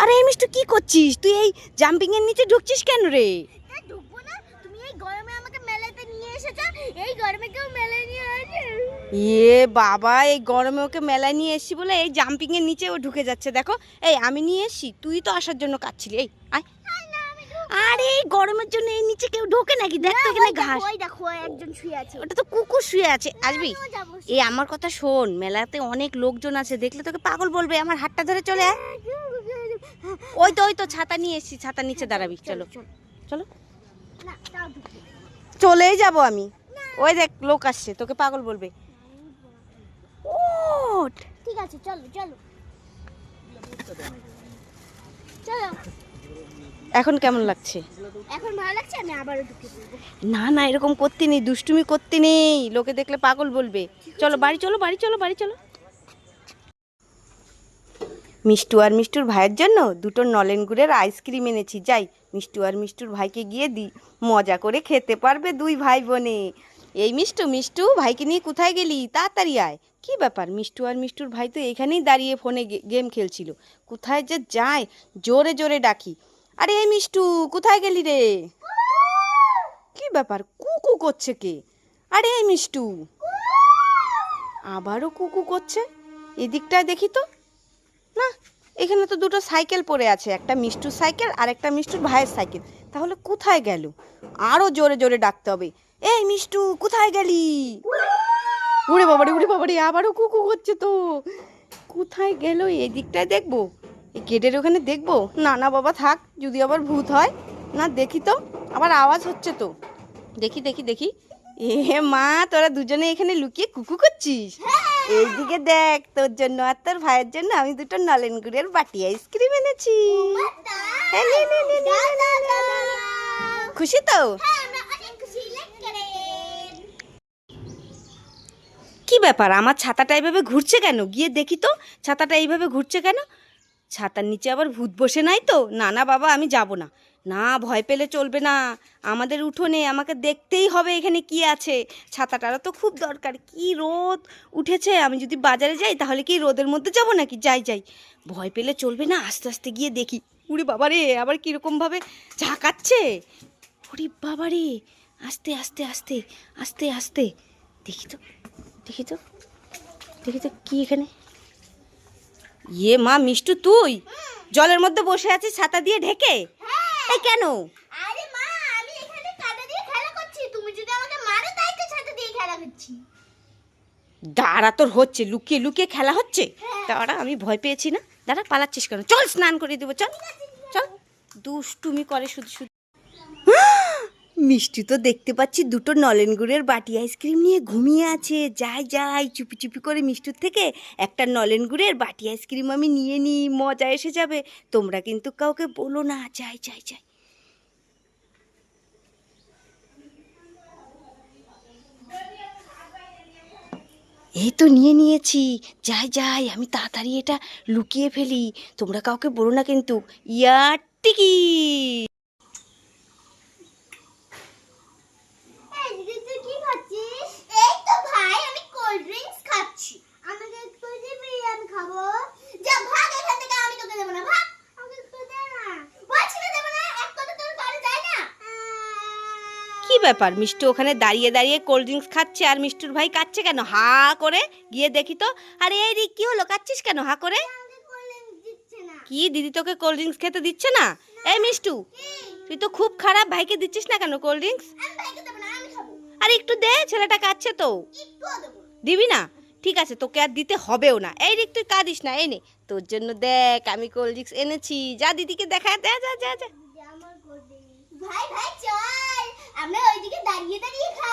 আরে এই মিষ্টু কি করছিস? তুই এই জাম্পিং এর নিচে ঢুকছিস কেন রে? ঢুকবো না। তুমি এই গরমে আমাকে মেলাতে নিয়ে এসেছ? এই গরমে কেউ মেলে নিয়ে আসে? ইয়ে বাবা এই গরমে ওকে মেলায় নিয়ে এসছি বলে এই জাম্পিং এর নিচে ও ঢুকে যাচ্ছে। দেখো এই আমি নিয়ে এসছি তুই তো আসার জন্য কাচ্ছিলি এই আয়। আরে এই গরমের জন্য এই নিচে কেউ ঢোকে নাকি? দেখ তো এখানে ঘাস। ওই দেখো একজন শুয়ে আছে। ওটা তো কুকুর শুয়ে আছে। আসবি? এই আমার কথা শোন মেলাতে অনেক লোকজন আছে দেখলে তোকে পাগল বলবে আমার হাতটা ধরে চলে আয়। ওই তো ওই তো ছাতা নিয়ে এসছি ছাতা নিচে দাঁড়াবি চলো চলো। চলেই যাব আমি। ওই দেখ লোক আসছে তোকে পাগল বলবে। ঠিক আছে চলো চলো। চলো। এখন কেমন লাগছে? এখন ভালো লাগছে? আমি আবারও না না এরকম করতে নেই দুষ্টুমি করতে নেই। লোকে দেখলে পাগল বলবে। চলো বাড়ি চলো বাড়ি চলো বাড়ি চলো। মিষ্টু আর মিষ্টুর ভাইয়ের জন্য দুটো নলেন গুড়ের আইসক্রিম এনেছি। যাই, মিষ্টু আর মিষ্টুর ভাইকে গিয়ে দি মজা করে খেতে পারবে দুই ভাই বোনে এই মিষ্টু মিষ্টু, ভাইকে নিয়ে কোথায় গেলি? তাড়াতাড়ি আয়। কি ব্যাপার? মিষ্টু আর মিষ্টুর ভাই তো এখানেই দাঁড়িয়ে ফোনে গেম খেলছিল। কোথায় যে যায়? জোরে জোরে ডাকি। আরে, এই মিষ্টু, কোথায় গেলি রে? কি ব্যাপার? কুকু করছে কে? আরে, এই মিষ্টু। আবারও কুকু করছে? এদিকটায় দেখি তো। না, এখানে তো দুটো সাইকেল পড়ে আছে, একটা মিষ্টুর সাইকেল আর একটা মিষ্টুর ভাইয়ের সাইকেল। তাহলে কোথায় গেল? আরও জোরে জোরে ডাকতে হবে। এই মিষ্টু, কোথায় গেলি? উড়ে বাবারে উড়ে বাবারে, আবারও কুকু করছে তো। কোথায় গেল? এই দিকটায় দেখব? এই গেটের ওখানে দেখব? না না বাবা, থাক, যদি আবার ভূত হয়। না, দেখি তো, আবার আওয়াজ হচ্ছে তো। দেখি দেখি দেখি। এ মা তোরা দুজনে এখানে লুকিয়ে কুকু করছিস? এইদিকে দেখ তোর জন্য আর তোর ভাইয়ের জন্য আমি দুটো নলেন গুড়ের বাটি আইসক্রিম এনেছি। খুশি তো? কি ব্যাপার আমার ছাতাটা এইভাবে ঘুরছে কেন? গিয়ে দেখি তো ছাতাটা এইভাবে ঘুরছে কেন? ছাতার নিচে আবার ভূত বসে নাই তো? না না বাবা আমি যাব না। না, ভয় পেলে চলবে না। আমাদের উঠোনে আমাকে দেখতেই হবে এখানে কি আছে। ছাতাটারও তো খুব দরকার, কি রোদ উঠেছে। আমি যদি বাজারে যাই, তাহলে কি রোদের মধ্যে যাব নাকি? যাই যাই। ভয় পেলে চলবে না, আস্তে আস্তে গিয়ে দেখি। উড়ি বাবারে আবার কীরকমভাবে ঝাঁকাচ্ছে। উড়ি বাবারে আস্তে আস্তে আস্তে আস্তে আস্তে। দেখি তো দেখি তো দেখি তো কি এখানে। ইয়ে মা, মিষ্টু তুই? জলের মধ্যে বসে আছিস, ছাতা দিয়ে ঢেকে? এই কেন? আরে মা আমি এখানে কাদা দিয়ে খেলা করছি। তুমি যদি আমাকে মারো তাই তো ছাতা দিয়ে খেলা করছি। দাঁড়া তোর হচ্ছে। লুকিয়ে লুকিয়ে খেলা হচ্ছে? দাঁড়া আমি ভয় পেয়েছি না। দাঁড়া পালাচ্ছিস কেন? চল স্নান করে দেবো চল চল। দুষ্টুমি করে শুধু শুধু। মিষ্টি তো দেখতে পাচ্ছি দুটো নলেন গুড়ের বাটি আইসক্রিম নিয়ে ঘুমিয়ে আছে। যাই যাই, চুপি চুপি করে মিষ্টুর থেকে একটা নলেন গুড়ের বাটি আইসক্রিম আমি নিয়ে নিই, মজা এসে যাবে। তোমরা কিন্তু কাউকে বলো না। যাই যাই যাই। এই তো নিয়ে নিয়েছি। যাই যাই, আমি তাড়াতাড়ি এটা লুকিয়ে ফেলি। তোমরা কাউকে বলো না কিন্তু। ইয়ার টিকি এই দিদি তুই কি খাচ্ছিস এই তো ভাই আমি কোল্ড ড্রিঙ্কস খাচ্ছি আমাকে একটু দিবি আমি খাব যা ভাগ এখান থেকে আমি তোকে দেবো না ভাগ আমাকে একটু দে না বলছি না দেবো না এক কথা তোর কানে যায় না কি ব্যাপার? মিষ্টু ওখানে দাঁড়িয়ে দাঁড়িয়ে কোল্ড ড্রিঙ্কস খাচ্ছে আর মিষ্টুর ভাই কাচ্ছে কেন? হা করে গিয়ে দেখি তো। আরে এই রিক, কি হলো? কাচ্ছিস কেন? হা করে? কি? দিদি তোকে কোল্ড ড্রিঙ্কস খেতে দিচ্ছে না? এই মিষ্টু, তুই তো খুব খারাপ ভাইকে দিচ্ছিস না কেন কোল্ড ড্রিঙ্কস আর একটু দে, ছেলেটা কাচ্ছে তো। দেবো না। ঠিক আছে, তোকে আর দিতে হবেও না। এই রিক, তুই কাঁদিস না এনে তোর জন্য দেখ, আমি কোল্ড ড্রিঙ্কস এনেছি। যা দিদিকে দেখা দে যা যা যা। ভাই ভাই, চল। আমরা ওইদিকে দাঁড়িয়ে দাঁড়িয়ে খাই।